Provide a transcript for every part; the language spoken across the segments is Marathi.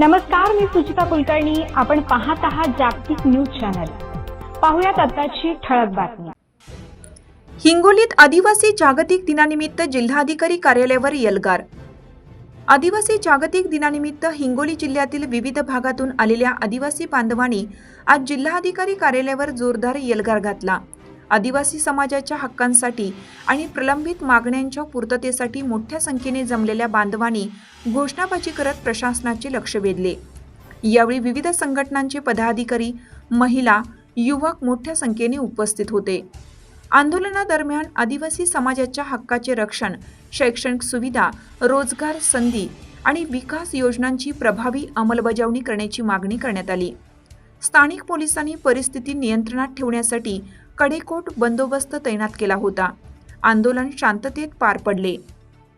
नमस्कार मी सुचिता कुलकर्णी. आपण पाहत आहात जागतिक न्यूज चॅनल. पाहुयात आताची ठळक बातमी. हिंगोलीत आदिवासी जागतिक दिनानिमित्त जिल्हाधिकारी कार्यालयावर यलगार. आदिवासी जागतिक दिनानिमित्त हिंगोली जिल्ह्यातील विविध भागातून आलेल्या आदिवासी बांधवांनी आज जिल्हाधिकारी कार्यालयावर जोरदार यलगार घातला. आदिवासी समाजाच्या हक्कांसाठी आणि प्रलंबित मागण्यांच्या पूर्ततेसाठी मोठ्या संख्येने जमलेल्या बांधवांनी घोषणाबाजी करत प्रशासनाचे लक्ष वेधले. यावेळी विविध संघटनांचे पदाधिकारी महिला युवक मोठ्या संख्येने उपस्थित होते. आंदोलनादरम्यान आदिवासी समाजाच्या हक्काचे रक्षण शैक्षणिक सुविधा रोजगार संधी आणि विकास योजनांची प्रभावी अंमलबजावणी करण्याची मागणी करण्यात आली. स्थानिक पोलिसांनी परिस्थिती नियंत्रणात ठेवण्यासाठी कडेकोट बंदोबस्त तैनात केला होता. आंदोलन शांततेत पार पडले.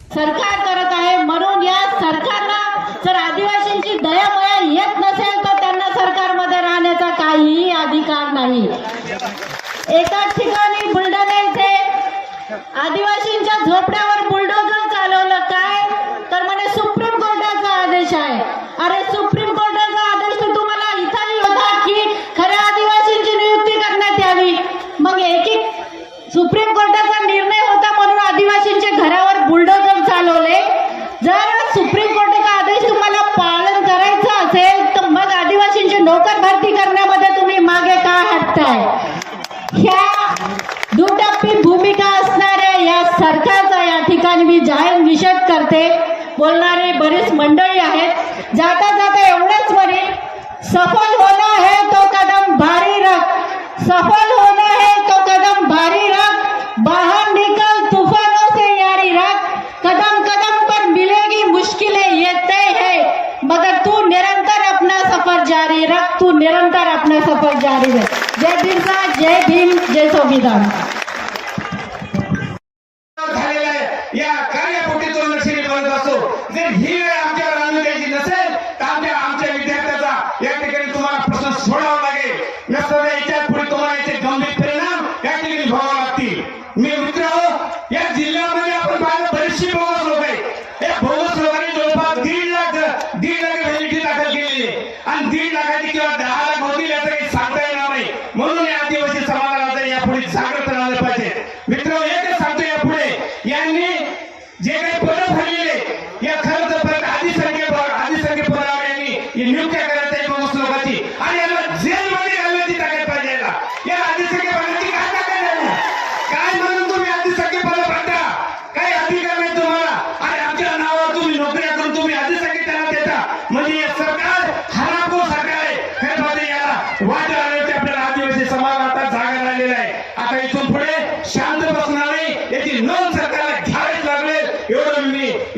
सरकार करत आहे म्हणून या सरकारला जर आदिवासींची दयामया येत नसेल तर त्यांना सरकारमध्ये राहण्याचा काहीही अधिकार नाही. एकाच ठिकाणी बुलढाणा इथे आदिवासींच्या झोपड्यावर बुलडोजर चालवले. जर सुप्रीम कोर्टाचा आदेश तुम्हाला पालन करायचं असेल तर मग आदिवासींची नोकर भरती करण्यामध्ये तुम्ही मागे का हटताय? ह्या दुटप्पी भूमिका असणाऱ्या या सरकारचा या ठिकाणी मी जाहीर निषेध करते. बोलणारे बरीच मंडळी आहेत. जाता जाता एवढंच म्हणेन. सफल निरंतर अपना सफर जारी रख जय बिरसा जय भीम जय संविधान. या जर ही वेळ आमच्यावर आणून द्यायची नसेल तर आमच्या आमच्या विद्यार्थ्याचा या ठिकाणी तुम्हाला प्रश्न सोडावा लागेल. नसतं याच्यापुढे तुम्हाला याचे गंभीर परिणाम या ठिकाणी लागतील. मी मित्र या जिल्ह्यामध्ये आपण पाहिलं बरेचशी बोगस लोक आहे या बोगस लोक जे काही पद भरलेले या खरं तर परत आधी संख्ये आधी संख्ये पदावर यांनी ही नियुक्त्या करायच्या आहेत बोगस लोकांची आणि यांना जेलमध्ये घालण्याची ताकद पाहिजे याला. या आधी पदाची काय ताकद आहे काय म्हणून तुम्ही आधी पद काही अधिकार नाही तुम्हाला. आणि आमच्या नावावर तुम्ही नोकऱ्या करून तुम्ही त्यांना देता. म्हणजे सरकार हरामखोर सरकार आहे खरं म्हणजे याला वाट आल्याची आपल्याला आदिवासी समाज आता जागा राहिलेला आहे आता इथून पुढे शांत बसणार नाही याची नोंद सरकारला घ्यावीच लागेल एवढं मी